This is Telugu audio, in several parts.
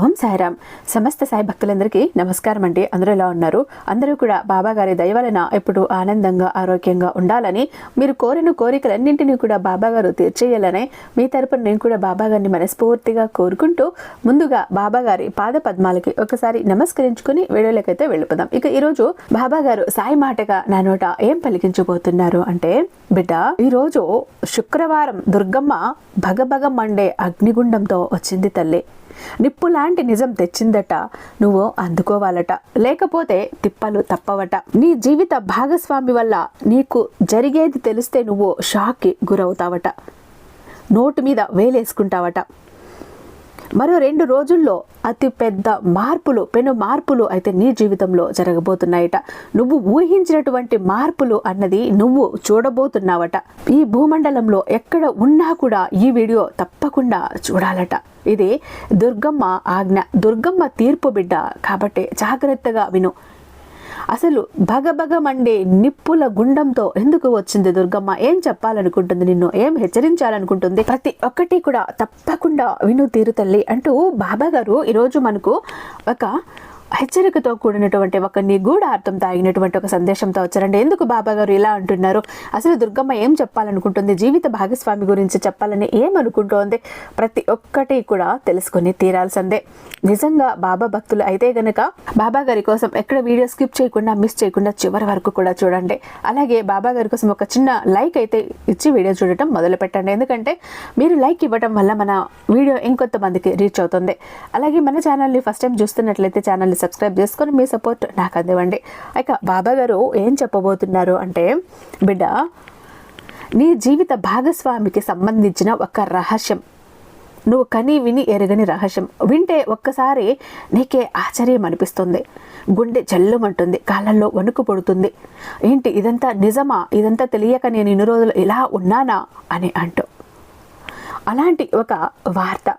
ఓం సాయిరామ్. సమస్త సాయి భక్తులందరికీ నమస్కారం అండి. అందరూ ఎలా ఉన్నారు? అందరూ కూడా బాబాగారి దయవలన ఎప్పుడు ఆనందంగా ఆరోగ్యంగా ఉండాలని మీరు కోరిన కోరికలన్నింటినీ కూడా బాబాగారు తీర్చేయాలని మీ తరపున నేను కూడా బాబాగారిని మనస్ఫూర్తిగా కోరుకుంటూ ముందుగా బాబాగారి పాద పద్మాలకి ఒకసారి నమస్కరించుకుని వీడియోలకైతే వెళ్ళిపోదాం. ఇక ఈరోజు బాబాగారు సాయి మాటగా నా నోట ఏం పలికించబోతున్నారు అంటే బిడ్డ ఈరోజు శుక్రవారం దుర్గమ్మ భగభగ మండే అగ్నిగుండంతో వచ్చింది తల్లి. నిప్పు లాంటి నిజం తెచ్చిందట. నువ్వు అందుకోవాలట. లేకపోతే తిప్పలు తప్పవట. నీ జీవిత భాగస్వామి వల్ల నీకు జరిగేది తెలిస్తే నువ్వు షాక్కి గురవుతావట. నోటు మీద వేలేసుకుంటావట. మరో రెండు రోజుల్లో అతి పెద్ద మార్పులు పెను మార్పులు అయితే నీ జీవితంలో జరగబోతున్నాయట. నువ్వు ఊహించినటువంటి మార్పులు అన్నది నువ్వు చూడబోతున్నావట. ఈ భూమండలంలో ఎక్కడ ఉన్నా కూడా ఈ వీడియో తప్పకుండా చూడాలట. ఇది దుర్గమ్మ ఆజ్ఞ దుర్గమ్మ తీర్పు బిడ్డ. కాబట్టి జాగ్రత్తగా విను. అసలు భగభగ మండే నిప్పుల గుండంతో ఎందుకు వచ్చింది దుర్గమ్మ? ఏం చెప్పాలనుకుంటుంది నిన్ను? ఏం హెచ్చరించాలనుకుంటుంది? ప్రతి ఒక్కటి కూడా తప్పకుండా విను తీరు తల్లి అంటూ బాబా గారు ఈరోజు మనకు ఒక హెచ్చరికతో కూడినటువంటి ఒక నిగూఢ అర్థం తాగినటువంటి ఒక సందేశంతో వచ్చారండి. ఎందుకు బాబా గారు ఇలా అంటున్నారు? అసలు దుర్గమ్మ ఏం చెప్పాలనుకుంటుంది? జీవిత భాగస్వామి గురించి చెప్పాలని ఏమనుకుంటోంది? ప్రతి ఒక్కటి కూడా తెలుసుకొని తీరాల్సిందే. నిజంగా బాబా భక్తులు అయితే గనక బాబా గారి కోసం ఎక్కడ వీడియో స్కిప్ చేయకుండా మిస్ చేయకుండా చివరి వరకు కూడా చూడండి. అలాగే బాబా గారి కోసం ఒక చిన్న లైక్ అయితే ఇచ్చి వీడియో చూడటం మొదలు పెట్టండి. ఎందుకంటే మీరు లైక్ ఇవ్వడం వల్ల మన వీడియో ఇంకొంతమందికి రీచ్ అవుతుంది. అలాగే మన ఛానల్ని ఫస్ట్ టైం చూస్తున్నట్లయితే ఛానల్ని సబ్స్క్రైబ్ చేసుకొని మీ సపోర్ట్ నాకు అందివ్వండి. ఇక బాబా గారు ఏం చెప్పబోతున్నారు అంటే బిడ్డ నీ జీవిత భాగస్వామికి సంబంధించిన ఒక రహస్యం. నువ్వు కని విని ఎరగని రహస్యం. వింటే ఒక్కసారి నీకే ఆశ్చర్యం అనిపిస్తుంది. గుండె జల్లుమంటుంది కాళ్ళల్లో వణుకు పడుతుంది. ఏంటి ఇదంతా నిజమా? ఇదంతా తెలియక నేను ఇన్ని రోజులు ఇలా ఉన్నానా? అని అంటూ. అలాంటి ఒక వార్త.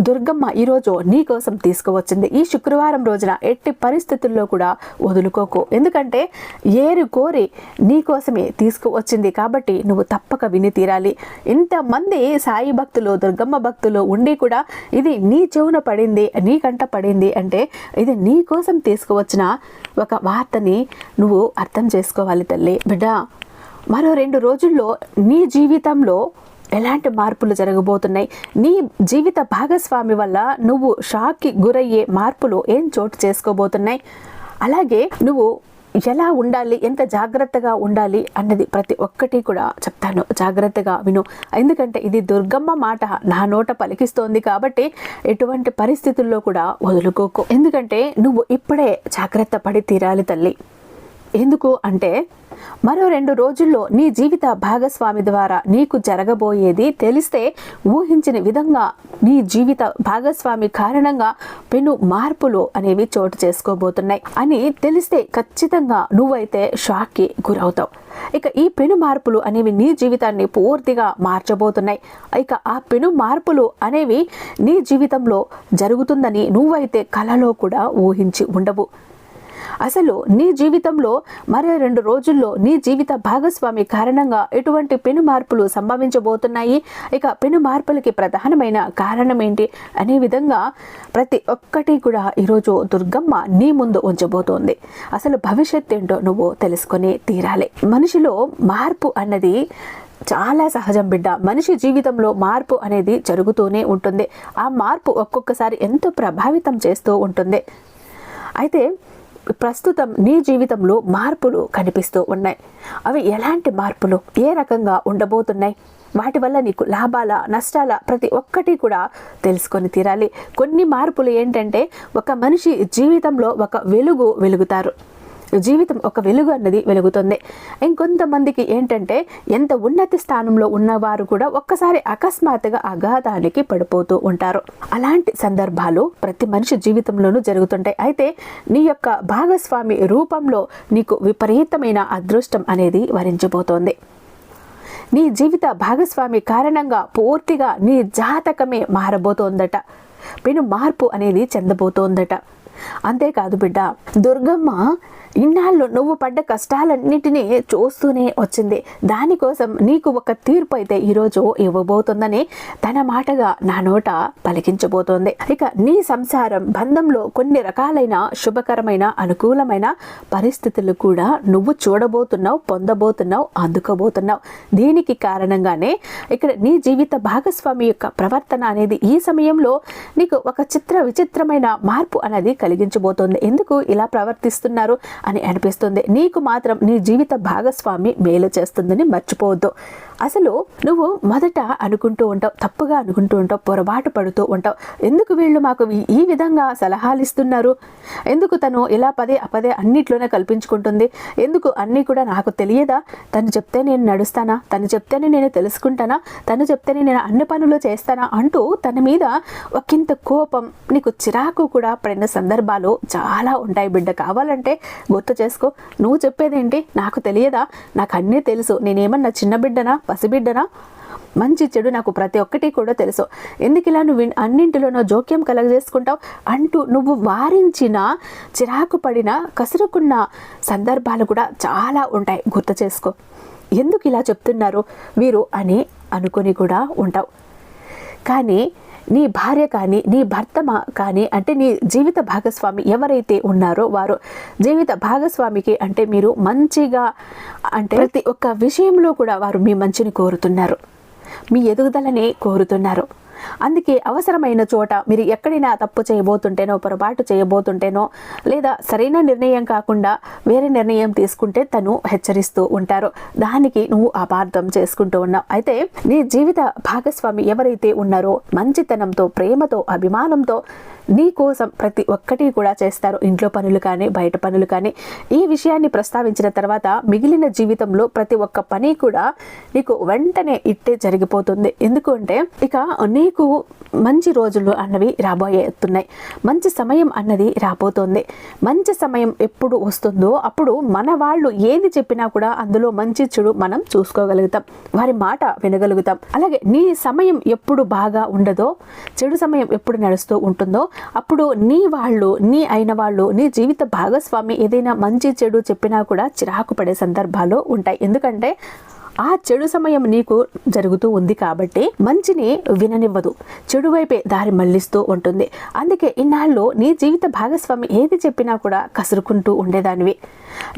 దుర్గమ్మ ఈరోజు నీ కోసం తీసుకువచ్చింది. ఈ శుక్రవారం రోజున ఎట్టి పరిస్థితుల్లో కూడా వదులుకోకు. ఎందుకంటే ఏరు కోరి నీ కోసమే తీసుకువచ్చింది కాబట్టి నువ్వు తప్పక విని తీరాలి. ఇంతమంది సాయి భక్తులు దుర్గమ్మ భక్తులు ఉండి కూడా ఇది నీ చెవున పడింది నీ కంట పడింది అంటే ఇది నీ కోసం తీసుకువచ్చిన ఒక వార్తని నువ్వు అర్థం చేసుకోవాలి తల్లి. బిడ్డ మరో రెండు రోజుల్లో నీ జీవితంలో ఎలాంటి మార్పులు జరగబోతున్నాయి? నీ జీవిత భాగస్వామి వల్ల నువ్వు షాక్కి గురయ్యే మార్పులు ఏం చోటు చేసుకోబోతున్నాయి? అలాగే నువ్వు ఎలా ఉండాలి? ఎంత జాగ్రత్తగా ఉండాలి? అన్నది ప్రతి ఒక్కటి కూడా చెప్తాను. జాగ్రత్తగా విను. ఎందుకంటే ఇది దుర్గమ్మ మాట నా నోట పలికిస్తోంది కాబట్టి ఎటువంటి పరిస్థితుల్లో కూడా వదులుకోకు. ఎందుకంటే నువ్వు ఇప్పుడే జాగ్రత్త పడి తీరాలి తల్లి. ఎందుకు అంటే మరో రెండు రోజుల్లో నీ జీవిత భాగస్వామి ద్వారా నీకు జరగబోయేది తెలిస్తే ఊహించిన విధంగా నీ జీవిత భాగస్వామి కారణంగా పెను మార్పులు అనేవి చోటు చేసుకోబోతున్నాయి అని తెలిస్తే ఖచ్చితంగా నువ్వైతే షాక్కి గురవుతావు. ఇక ఈ పెను మార్పులు అనేవి నీ జీవితాన్ని పూర్తిగా మార్చబోతున్నాయి. ఇక ఆ పెను మార్పులు అనేవి నీ జీవితంలో జరుగుతుందని నువ్వైతే కలలో కూడా ఊహించి ఉండవు. అసలు నీ జీవితంలో మరో రెండు రోజుల్లో నీ జీవిత భాగస్వామి కారణంగా ఎటువంటి పెను మార్పులు సంభవించబోతున్నాయి? ఇక పెను మార్పులకి ప్రధానమైన కారణం ఏంటి? అనే విధంగా ప్రతి ఒక్కటి కూడా ఈరోజు దుర్గమ్మ నీ ముందు ఉంచబోతోంది. అసలు భవిష్యత్ ఏంటో నువ్వు తెలుసుకొని తీరాలి. మనిషిలో మార్పు అన్నది చాలా సహజం బిడ్డ. మనిషి జీవితంలో మార్పు అనేది జరుగుతూనే ఉంటుంది. ఆ మార్పు ఒక్కొక్కసారి ఎంతో ప్రభావితం చేస్తూ ఉంటుంది. అయితే ప్రస్తుతం నీ జీవితంలో మార్పులు కనిపిస్తూ ఉన్నాయి. అవి ఎలాంటి మార్పులు? ఏ రకంగా ఉండబోతున్నాయి? వాటి వల్ల నీకు లాభాల నష్టాల ప్రతి ఒక్కటి కూడా తెలుసుకొని తీరాలి. కొన్ని మార్పులు ఏంటంటే ఒక మనిషి జీవితంలో ఒక వెలుగు వెలుగుతారు. జీవితం ఒక వెలుగు అన్నది వెలుగుతుంది. ఇంకొంతమందికి ఏంటంటే ఎంత ఉన్నతి స్థానంలో ఉన్నవారు కూడా ఒక్కసారి అకస్మాత్తుగా అగాధానికి పడిపోతూ ఉంటారు. అలాంటి సందర్భాలు ప్రతి మనిషి జీవితంలోనూ జరుగుతుంటాయి. అయితే నీ యొక్క భాగస్వామి రూపంలో నీకు విపరీతమైన అదృష్టం అనేది వరించిపోతోంది. నీ జీవిత భాగస్వామి కారణంగా పూర్తిగా నీ జాతకమే మారబోతోందట. పెను మార్పు అనేది చెందబోతోందట. అంతేకాదు బిడ్డ దుర్గమ్మ ఇన్నాళ్ళు నువ్వు పడ్డ కష్టాలన్నిటినీ చూస్తూనే వచ్చింది. దానికోసం నీకు ఒక తీర్పు అయితే ఈరోజు ఇవ్వబోతుందని తన మాటగా నా నోట పలికించబోతోంది. ఇక నీ సంసారం బంధంలో కొన్ని రకాలైన శుభకరమైన అనుకూలమైన పరిస్థితులు కూడా నువ్వు చూడబోతున్నావు పొందబోతున్నావు అందుకోబోతున్నావు. దీనికి కారణంగానే ఇక్కడ నీ జీవిత భాగస్వామి యొక్క ప్రవర్తన అనేది ఈ సమయంలో నీకు ఒక చిత్ర విచిత్రమైన మార్పు అనేది కలిగించబోతోంది. ఎందుకు ఇలా ప్రవర్తిస్తున్నారు? అని అనిపిస్తుంది. నీకు మాత్రం నీ జీవిత భాగస్వామి మేలు చేస్తుందని మర్చిపోవద్దు. అసలు నువ్వు మొదట అనుకుంటూ ఉంటావు తప్పుగా అనుకుంటూ ఉంటావు పొరపాటు పడుతూ ఉంటావు. ఎందుకు వీళ్ళు మాకు ఈ- విధంగా సలహాలు ఇస్తున్నారు? ఎందుకు తను ఇలా పదే అపదే అన్నిట్లోనే కల్పించుకుంటుంది? ఎందుకు అన్నీ కూడా నాకు తెలియదా? తను చెప్తే నేను నడుస్తానా? తను చెప్తేనే నేను తెలుసుకుంటానా? తను చెప్తేనే నేను అన్ని పనులు చేస్తానా? అంటూ తన మీద ఒకంత కోపం నీకు చిరాకు కూడా పడిన సందర్భాలు చాలా ఉంటాయి బిడ్డ. కావాలంటే గుర్తు చేసుకో. నువ్వు చెప్పేదేంటి? నాకు తెలియదా? నాకు అన్నీ తెలుసు. నేనేమన్నా చిన్న బిడ్డనా? పసిబిడ్డనా? మంచి చెడు నాకు ప్రతి ఒక్కటి కూడా తెలుసు. ఎందుకు ఇలా నువ్వు అన్నింటిలోనూ అన్నింటిలోనో జోక్యం కలగజేసుకుంటావు? అంటూ నువ్వు వారించిన చిరాకు పడిన కసురుకున్న సందర్భాలు కూడా చాలా ఉంటాయి. గుర్తు చేసుకో. ఎందుకు ఇలా చెప్తున్నారు? వీరు అని అనుకొని కూడా ఉంటావు. కానీ నీ భార్య కానీ నీ భర్త కానీ అంటే నీ జీవిత భాగస్వామి ఎవరైతే ఉన్నారో వారు జీవిత భాగస్వామికి అంటే మీరు మంచిగా అంటే ప్రతి ఒక్క విషయంలో కూడా వారు మీ మంచిని కోరుతున్నారు. మీ ఎదుగుదలని కోరుతున్నారు. అందుకే అవసరమైన చోట మీరు ఎక్కడైనా తప్పు చేయబోతుంటేనో పొరపాటు చేయబోతుంటేనో లేదా సరైన నిర్ణయం కాకుండా వేరే నిర్ణయం తీసుకుంటే తను హెచ్చరిస్తూ ఉంటారు. దానికి నువ్వు అపార్థం చేసుకుంటూ ఉన్నావు. అయితే నీ జీవిత భాగస్వామి ఎవరైతే ఉన్నారో మంచితనంతో ప్రేమతో అభిమానంతో నీ కోసం ప్రతి ఒక్కటి కూడా చేస్తారు. ఇంట్లో పనులు కానీ బయట పనులు కానీ. ఈ విషయాన్ని ప్రస్తావించిన తర్వాత మిగిలిన జీవితంలో ప్రతి ఒక్క పని కూడా నీకు వెంటనే ఇట్టే జరిగిపోతుంది. ఎందుకంటే ఇక నీకు మంచి రోజులు అన్నవి రాబోయేస్తున్నాయి మంచి సమయం అన్నది రాబోతోంది. మంచి సమయం ఎప్పుడు వస్తుందో అప్పుడు మన వాళ్ళు ఏది చెప్పినా కూడా అందులో మంచి చెడు మనం చూసుకోగలుగుతాం. వారి మాట వినగలుగుతాం. అలాగే నీ సమయం ఎప్పుడు బాగా ఉండదో చెడు సమయం ఎప్పుడు నడుస్తూ ఉంటుందో అప్పుడు నీ వాళ్ళు నీ అయిన వాళ్ళు నీ జీవిత భాగస్వామి ఏదైనా మంచి చెడు చెప్పినా కూడా చిరాకు పడే సందర్భాలు ఉంటాయి. ఎందుకంటే ఆ చెడు సమయం నీకు జరుగుతూ ఉంది కాబట్టి మంచిని విననివ్వదు. చెడు వైపే దారి మళ్ళిస్తూ ఉంటుంది. అందుకే ఇన్నాళ్ళు నీ జీవిత భాగస్వామి ఏది చెప్పినా కూడా కసురుకుంటూ ఉండేదానివి.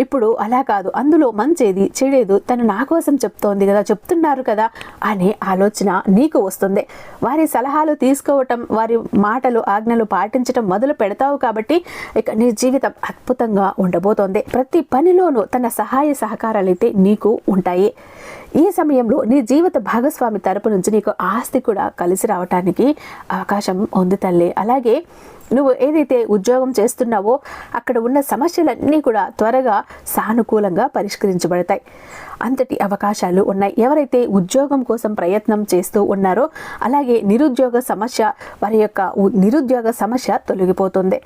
ఇప్పుడు అలా కాదు. అందులో మంచేది చెడేదు తను నా కోసం చెప్తోంది కదా చెప్తున్నారు కదా అనే ఆలోచన నీకు వస్తుంది. వారి సలహాలు తీసుకోవటం వారి మాటలు ఆజ్ఞలు పాటించటం మొదలు పెడతావు కాబట్టి ఇక నీ జీవితం అద్భుతంగా ఉండబోతోంది. ప్రతి పనిలోనూ తన సహాయ సహకారాలైతే నీకు ఉంటాయి. ఈ సమయంలో నీ జీవిత భాగస్వామి తరపు నుంచి నీకు ఆస్తి కూడా కలిసి రావటానికి అవకాశం ఉంది తల్లి. అలాగే నువ్వు ఏదైతే ఉద్యోగం చేస్తున్నావో అక్కడ ఉన్న సమస్యలన్నీ కూడా త్వరగా సానుకూలంగా పరిష్కరించబడతాయి. అంతటి అవకాశాలు ఉన్నాయి. ఎవరైతే ఉద్యోగం కోసం ప్రయత్నం చేస్తూ ఉన్నారో అలాగే నిరుద్యోగ సమస్య వారి యొక్క ఉ- నిరుద్యోగ సమస్య తొలగిపోతుంది.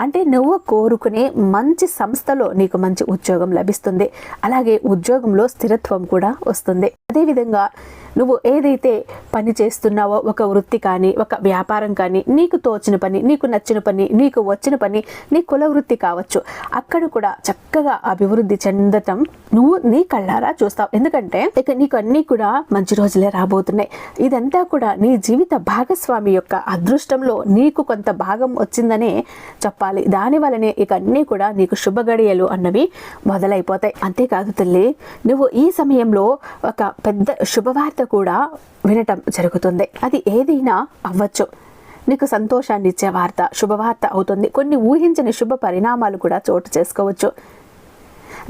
అంటే నువ్వు కోరుకునే మంచి సంస్థలో నీకు మంచి ఉద్యోగం లభిస్తుంది. అలాగే ఉద్యోగంలో స్థిరత్వం కూడా వస్తుంది. అదేవిధంగా నువ్వు ఏదైతే పని చేస్తున్నావో ఒక వృత్తి కానీ ఒక వ్యాపారం కానీ నీకు తోచిన పని నీకు నచ్చిన పని నీకు వచ్చిన పని నీ కుల వృత్తి కావచ్చు అక్కడ కూడా చక్కగా అభివృద్ధి చెందటం నువ్వు నీ కళ్ళారా చూస్తావు. ఎందుకంటే ఇక నీకు అన్నీ కూడా మంచి రోజులే రాబోతున్నాయి. ఇదంతా కూడా నీ జీవిత భాగస్వామి యొక్క అదృష్టంలో నీకు కొంత భాగం వచ్చిందనే చెప్పాలి. దాని వలనే ఇక అన్నీ కూడా నీకు శుభ గడియలు అన్నవి మొదలైపోతాయి. అంతేకాదు తల్లి నువ్వు ఈ సమయంలో ఒక పెద్ద శుభవార్త కూడా వినటం జరుగుతుంది. అది ఏదైనా అవ్వచ్చు. నీకు సంతోషాన్ని ఇచ్చే వార్త శుభవార్త అవుతుంది. కొన్ని ఊహించని శుభ పరిణామాలు కూడా చోటు చేసుకోవచ్చు.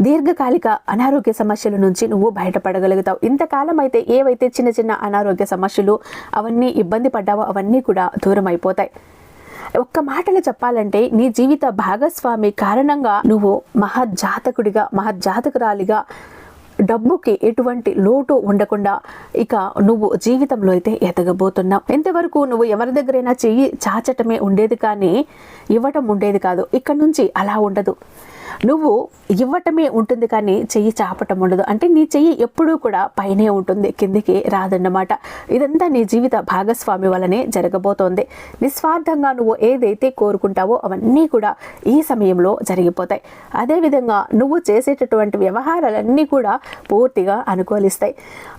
దీర్ఘకాలిక అనారోగ్య సమస్యల నుంచి నువ్వు బయటపడగలుగుతావు. ఇంతకాలం అయితే ఏవైతే చిన్న చిన్న అనారోగ్య సమస్యలు అవన్నీ ఇబ్బంది పడ్డావో అవన్నీ కూడా దూరం అయిపోతాయి ఒక్క మాటలో చెప్పాలంటే నీ జీవిత భాగస్వామి కారణంగా నువ్వు మహజ్జాతకుడిగా మహజ్జాతకురాలిగా డబ్బుకి ఎటువంటి లోటు ఉండకుండా ఇక నువ్వు జీవితంలో అయితే ఎదగబోతున్నావు. ఎంతవరకు నువ్వు ఎవరి దగ్గరైనా చెయ్యి చాచటమే ఉండేది కానీ ఇవ్వటం ఉండేది కాదు. ఇక్కడ నుంచి అలా ఉండదు. నువ్వు ఇవ్వటమే ఉంటుంది కానీ చెయ్యి చాపటం ఉండదు. అంటే నీ చెయ్యి ఎప్పుడూ కూడా పైనే ఉంటుంది కిందికి రాదన్నమాట. ఇదంతా నీ జీవిత భాగస్వామి వలనే జరగబోతోంది. నిస్వార్థంగా నువ్వు ఏదైతే కోరుకుంటావో అవన్నీ కూడా ఈ సమయంలో జరిగిపోతాయి. అదేవిధంగా నువ్వు చేసేటటువంటి వ్యవహారాలన్నీ కూడా పూర్తిగా అనుకూలిస్తాయి.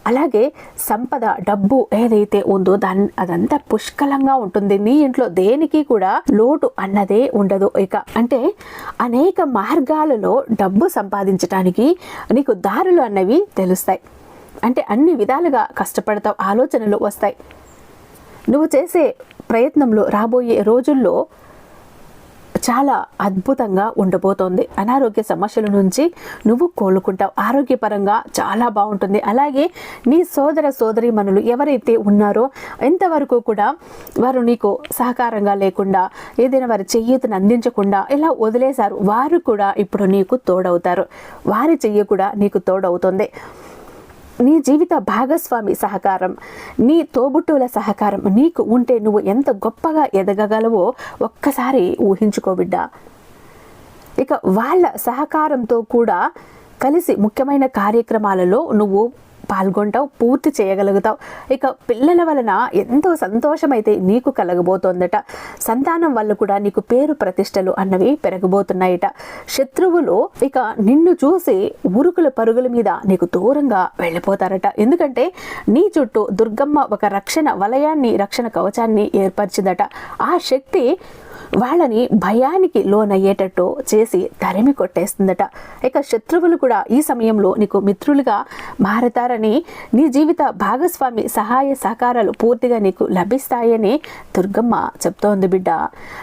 అలాగే సంపద డబ్బు ఏదైతే ఉందో దాని అదంతా పుష్కలంగా ఉంటుంది. నీ ఇంట్లో దేనికి కూడా లోటు అన్నదే ఉండదు ఇక. అంటే అనేక మార్గాలలో డబ్బు సంపాదించడానికి నీకు దారులు అన్నవి తెలుస్తాయి. అంటే అన్ని విధాలుగా కష్టపడతావు ఆలోచనలు వస్తాయి. నువ్వు చేసే ప్రయత్నంలో రాబోయే రోజుల్లో చాలా అద్భుతంగా ఉండబోతోంది. అనారోగ్య సమస్యల నుంచి నువ్వు కోలుకుంటావు. ఆరోగ్యపరంగా చాలా బాగుంటుంది. అలాగే నీ సోదర సోదరి మనులు ఎవరైతే ఉన్నారో ఎంతవరకు కూడా వారు నీకు సహకారంగా లేకుండా ఏదైనా వారి చెయ్యతను అందించకుండా ఇలా వదిలేశారు వారు కూడా ఇప్పుడు నీకు తోడవుతారు. వారి చెయ్యి కూడా నీకు తోడవుతుంది. నీ జీవిత భాగస్వామి సహకారం నీ తోబుట్టువుల సహకారం నీకు ఉంటే నువ్వు ఎంత గొప్పగా ఎదగగలవో ఒక్కసారి ఊహించుకో బిడ్డ. ఇక వాళ్ళ సహకారంతో కూడా కలిసి ముఖ్యమైన కార్యక్రమాలలో నువ్వు పాల్గొంటావు పూర్తి చేయగలుగుతావు. ఇక పిల్లల వలన ఎంతో సంతోషమైతే నీకు కలగబోతోందట. సంతానం వల్ల కూడా నీకు పేరు ప్రతిష్టలు అన్నవి పెరగబోతున్నాయట. శత్రువులు ఇక నిన్ను చూసి ఉరుకుల పరుగుల మీద నీకు దూరంగా వెళ్ళిపోతారట. ఎందుకంటే నీ చుట్టూ దుర్గమ్మ ఒక రక్షణ వలయాన్ని రక్షణ కవచాన్ని ఏర్పరిచిందట. ఆ శక్తి వాళ్ళని భయానికి లోనయ్యేటట్టు చేసి తరిమి కొట్టేస్తుందట. ఇక శత్రువులు కూడా ఈ సమయంలో నీకు మిత్రులుగా మారతారని నీ జీవిత భాగస్వామి సహాయ సహకారాలు పూర్తిగా నీకు లభిస్తాయని దుర్గమ్మ చెప్తోంది బిడ్డ.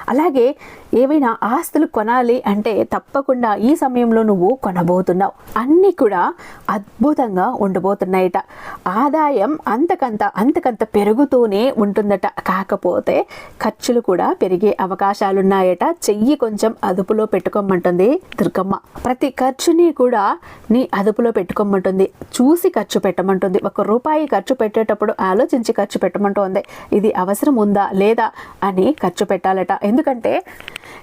అలాగే ఏవైనా ఆస్తులు కొనాలి అంటే తప్పకుండా ఈ సమయంలో నువ్వు కొనబోతున్నావు. అన్నీ కూడా అద్భుతంగా ఉండబోతున్నాయట. ఆదాయం అంతకంత అంతకంత పెరుగుతూనే ఉంటుందట. కాకపోతే ఖర్చులు కూడా పెరిగే అవకాశాలున్నాయట. చెయ్యి కొంచెం అదుపులో పెట్టుకోమంటుంది దుర్గమ్మ. ప్రతి ఖర్చుని కూడా నీ అదుపులో పెట్టుకోమంటుంది. చూసి ఖర్చు పెట్టమంటుంది. ఒక రూపాయి ఖర్చు పెట్టేటప్పుడు ఆలోచించి ఖర్చు పెట్టమంటుంది. ఇది అవసరం ఉందా లేదా అని ఖర్చు పెట్టాలట. ఎందుకంటే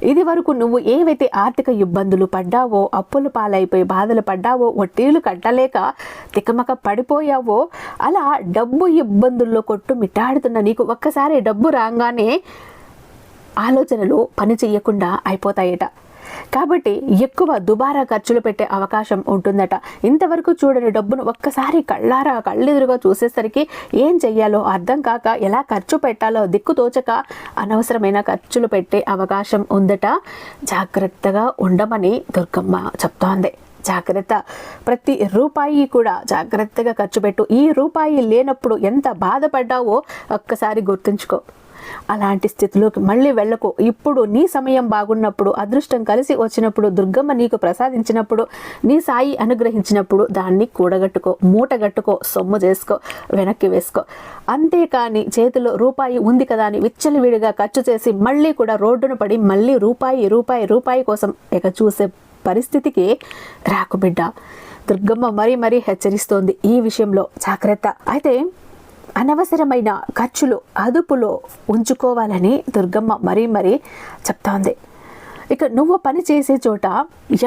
ఇది వరకు నువ్వు ఏవైతే ఆర్థిక ఇబ్బందులు పడ్డావో అప్పులు పాలైపోయి బాధలు పడ్డావో వడ్డీలు కట్టలేక తికమక పడిపోయావో అలా డబ్బు ఇబ్బందుల్లో కొట్టు మిట్టాడుతున్న నీకు ఒక్కసారి డబ్బు రాగానే ఆలోచనలు పని చేయకుండా అయిపోతాయట. కాబట్టి ఎక్కువ దుబారా ఖర్చులు పెట్టే అవకాశం ఉంటుందట. ఇంతవరకు చూడని డబ్బును ఒక్కసారి కళ్ళారా కళ్ళెదురుగా చూసేసరికి ఏం చెయ్యాలో అర్థం కాక ఎలా ఖర్చు పెట్టాలో దిక్కు తోచక అనవసరమైన ఖర్చులు పెట్టే అవకాశం ఉందట. జాగ్రత్తగా ఉండమని దుర్గమ్మ చెప్తోంది. జాగ్రత్త. ప్రతి రూపాయి కూడా జాగ్రత్తగా ఖర్చు పెట్టు. ఈ రూపాయి లేనప్పుడు ఎంత బాధపడ్డావో ఒక్కసారి గుర్తుంచుకో. అలాంటి స్థితిలోకి మళ్ళీ వెళ్ళకు. ఇప్పుడు నీ సమయం బాగున్నప్పుడు అదృష్టం కలిసి వచ్చినప్పుడు దుర్గమ్మ నీకు ప్రసాదించినప్పుడు నీ సాయి అనుగ్రహించినప్పుడు దాన్ని కూడగట్టుకో మూటగట్టుకో సొమ్ము చేసుకో వెనక్కి వేసుకో. అంతేకాని చేతిలో రూపాయి ఉంది కదా అని విచ్చలవిడిగా ఖర్చు చేసి మళ్ళీ కూడా రోడ్డున పడి మళ్ళీ రూపాయి రూపాయి రూపాయి కోసం ఇక చూసే పరిస్థితికి రాకు బిడ్డ. దుర్గమ్మ మరీ మరీ హెచ్చరిస్తోంది ఈ విషయంలో. జాగ్రత్త. అయితే అనవసరమైన ఖర్చులు అదుపులో ఉంచుకోవాలని దుర్గమ్మ మరీ మరీ చెప్తోంది. ఇక నువ్వు పని చేసే చోట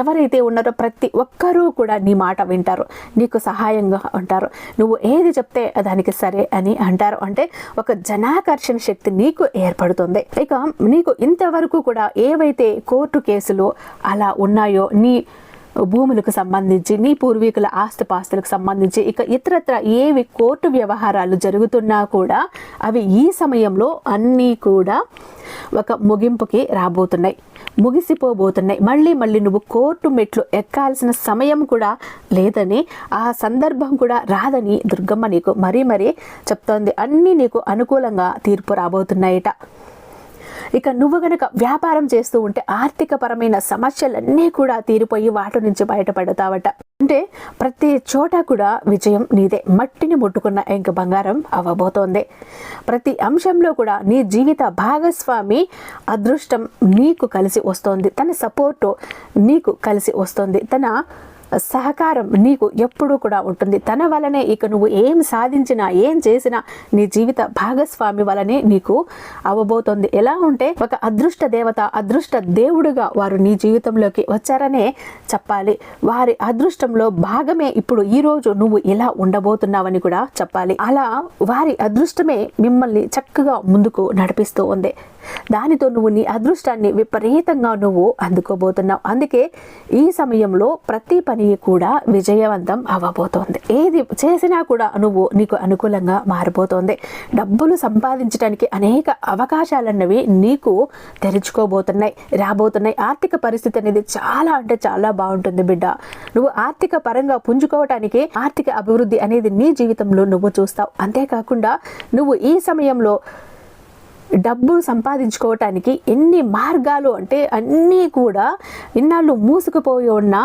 ఎవరైతే ఉన్నారో ప్రతి ఒక్కరూ కూడా నీ మాట వింటారు. నీకు సహాయంగా ఉంటారు. నువ్వు ఏది చెప్తే దానికి సరే అని అంటారు. అంటే ఒక జనాకర్షణ శక్తి నీకు ఏర్పడుతుంది. ఇక నీకు ఇంతవరకు కూడా ఏవైతే కోర్టు కేసులు అలా ఉన్నాయో నీ భూములకు సంబంధించి నీ పూర్వీకుల ఆస్తిపాస్తులకు సంబంధించి ఇక ఇతరత్ర ఏవి కోర్టు వ్యవహారాలు జరుగుతున్నా కూడా అవి ఈ సమయంలో అన్నీ కూడా ఒక ముగింపుకి రాబోతున్నాయి ముగిసిపోబోతున్నాయి. మళ్ళీ మళ్ళీ నువ్వు కోర్టు మెట్లు ఎక్కాల్సిన సమయం కూడా లేదని ఆ సందర్భం కూడా రాదని దుర్గమ్మ నీకు మరీ మరీ చెప్తోంది. అన్నీ నీకు అనుకూలంగా తీర్పు రాబోతున్నాయట. ఇక నువ్వు గనక వ్యాపారం చేస్తూ ఉంటే ఆర్థిక పరమైన సమస్యలన్నీ కూడా తీరిపోయి వాటి నుంచి బయటపడతావట. అంటే ప్రతి చోట కూడా విజయం నీదే. మట్టిని ముట్టుకున్న ఇంక బంగారం అవ్వబోతోంది. ప్రతి అంశంలో కూడా నీ జీవిత భాగస్వామి అదృష్టం నీకు కలిసి వస్తోంది. తన సపోర్టు నీకు కలిసి వస్తుంది. తన సహకారం నీకు ఎప్పుడూ కూడా ఉంటుంది. తన వలనే ఇక నువ్వు ఏం సాధించినా ఏం చేసినా నీ జీవిత భాగస్వామి వలనే నీకు అవ్వబోతోంది ఎలా ఉంటే ఒక అదృష్ట దేవత అదృష్ట దేవుడుగా వారు నీ జీవితంలోకి వచ్చారనే చెప్పాలి. వారి అదృష్టంలో భాగమే ఇప్పుడు ఈ రోజు నువ్వు ఇలా ఉండబోతున్నావని కూడా చెప్పాలి. అలా వారి అదృష్టమే మిమ్మల్ని చక్కగా ముందుకు నడిపిస్తూ ఉంది దానితో నువ్వు నీ అదృష్టాన్ని విపరీతంగా నువ్వు అందుకోబోతున్నావు. అందుకే ఈ సమయంలో ప్రతి పని కూడా విజయవంతం అవ్వబోతోంది. ఏది చేసినా కూడా నువ్వు నీకు అనుకూలంగా మారిపోతుంది. డబ్బులు సంపాదించడానికి అనేక అవకాశాలన్నవి నీకు తెరుచుకోబోతున్నాయి రాబోతున్నాయి. ఆర్థిక పరిస్థితి అనేది చాలా అంటే చాలా బాగుంటుంది బిడ్డ. నువ్వు ఆర్థిక పరంగా పుంజుకోవటానికి ఆర్థిక అభివృద్ధి అనేది నీ జీవితంలో నువ్వు చూస్తావు. అంతేకాకుండా నువ్వు ఈ సమయంలో డబ్బులు సంపాదించుకోవటానికి ఎన్ని మార్గాలు అంటే అన్నీ కూడా ఇన్నాళ్ళు మూసుకుపోయి ఉన్న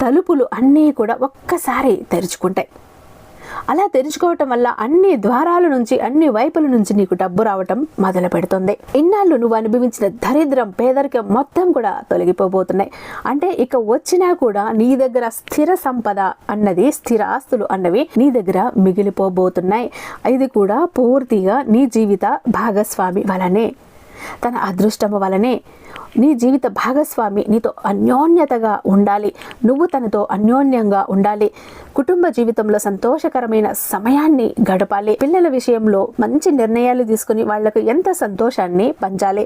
తలుపులు అన్నీ కూడా ఒక్కసారి తెరుచుకుంటాయి. అలా తెరుచుకోవటం వల్ల అన్ని ద్వారాల నుంచి అన్ని వైపుల నుంచి నీకు డబ్బు రావటం మొదలు పెడుతుంది ఇన్నాళ్ళు నువ్వు అనుభవించిన దరిద్రం పేదరికం మొత్తం కూడా తొలగిపోబోతున్నాయి. అంటే ఇక వచ్చినా కూడా నీ దగ్గర స్థిర సంపద అన్నది స్థిర ఆస్తులు అన్నవి నీ దగ్గర మిగిలిపోబోతున్నాయి. ఇది కూడా పూర్తిగా నీ జీవిత భాగస్వామి వలనే. తన అదృష్టం వలనే నీ జీవిత భాగస్వామి నీతో అన్యోన్యతగా ఉండాలి. నువ్వు తనతో అన్యోన్యంగా ఉండాలి. కుటుంబ జీవితంలో సంతోషకరమైన సమయాన్ని గడపాలి. పిల్లల విషయంలో మంచి నిర్ణయాలు తీసుకుని వాళ్ళకు ఎంత సంతోషాన్ని పంచాలి.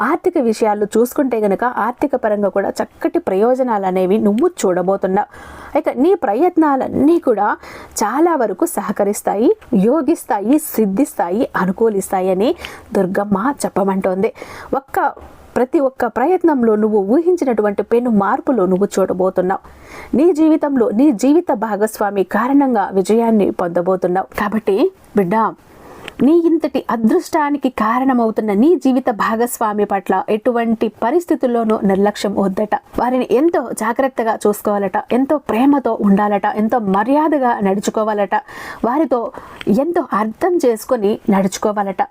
ఆర్థిక విషయాలు చూసుకుంటే గనక ఆర్థిక పరంగా కూడా చక్కటి ప్రయోజనాలు అనేవి నువ్వు చూడబోతున్నావు అయితే నీ ప్రయత్నాలన్నీ కూడా చాలా వరకు సహకరిస్తాయి యోగిస్తాయి సిద్ధిస్తాయి అనుకూలిస్తాయి అని దుర్గమ్మ చెప్పమంటోంది. ఒక్క ప్రతి ఒక్క ప్రయత్నంలో నువ్వు ఊహించినటువంటి పెను మార్పులు నువ్వు చూడబోతున్నావు. నీ జీవితంలో నీ జీవిత భాగస్వామి కారణంగా విజయాన్ని పొందబోతున్నావు. కాబట్టి బిడ్డ నీ ఇంతటి అదృష్టానికి కారణమవుతున్న నీ జీవిత భాగస్వామి పట్ల ఎటువంటి పరిస్థితుల్లోనూ నిర్లక్ష్యం వద్దట. వారిని ఎంతో జాగ్రత్తగా చూసుకోవాలట ఎంతో ప్రేమతో ఉండాలట ఎంతో మర్యాదగా నడుచుకోవాలట వారితో ఎంతో అర్థం చేసుకొని నడుచుకోవాలట.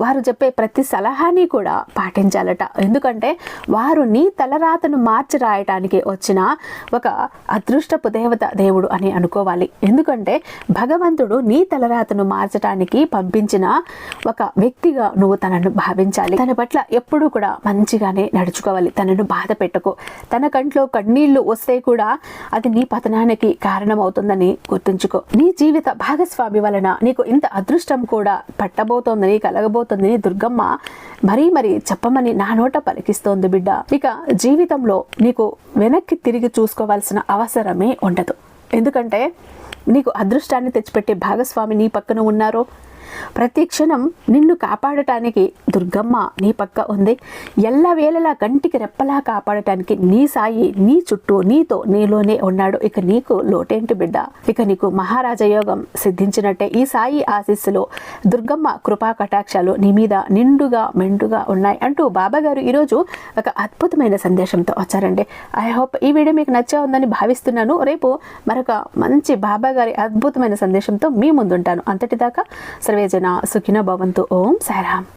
వారు చెప్పే ప్రతి సలహాని కూడా పాటించాలట. ఎందుకంటే వారు నీ తలరాతను మార్చి రాయటానికి వచ్చిన ఒక అదృష్టపు దేవత దేవుడు అని అనుకోవాలి. ఎందుకంటే భగవంతుడు నీ తలరాతను మార్చడానికి పంపించిన ఒక వ్యక్తిగా నువ్వు తనను భావించాలి. తన పట్ల ఎప్పుడూ కూడా మంచిగానే నడుచుకోవాలి. తనను బాధ పెట్టకు. తన కంట్లో కన్నీళ్ళు వస్తే కూడా అది నీ పతనానికి కారణమవుతుందని గుర్తుంచుకో. నీ జీవిత భాగస్వామి వలన నీకు ఇంత అదృష్టం కూడా పట్టబోతోందని కలగబో అవుతుందని దుర్గమ్మ మరీ మరీ చెప్పమని నా నోట పలికిస్తోంది బిడ్డ. ఇక జీవితంలో నీకు వెనక్కి తిరిగి చూసుకోవాల్సిన అవసరమే ఉండదు. ఎందుకంటే నీకు అదృష్టాన్ని తెచ్చిపెట్టే భాగస్వామి నీ పక్కన ఉన్నారో. ప్రతి క్షణం నిన్ను కాపాడటానికి దుర్గమ్మ నీ పక్క ఉంది. ఎల్లవేళలా కంటికి రెప్పలా కాపాడటానికి నీ సాయి నీ చుట్టూ నీతో నీలోనే ఉన్నాడు. ఇక నీకు లోటేంటి బిడ్డ? ఇక నీకు మహారాజయోగం సిద్ధించినట్టే ఈ సాయి ఆశీస్సులో దుర్గమ్మ కృపా కటాక్షాలు నీ మీద నిండుగా మెండుగా ఉన్నాయి అంటూ బాబాగారు ఈరోజు ఒక అద్భుతమైన సందేశంతో వచ్చారండి. ఐ హోప్ ఈ వీడియో మీకు నచ్చే ఉందని భావిస్తున్నాను. రేపు మరొక మంచి బాబాగారి అద్భుతమైన సందేశంతో మీ ముందుంటాను. అంతటిదాకా సర్వే జన సుఖిన భవంతు. ఓం సారాం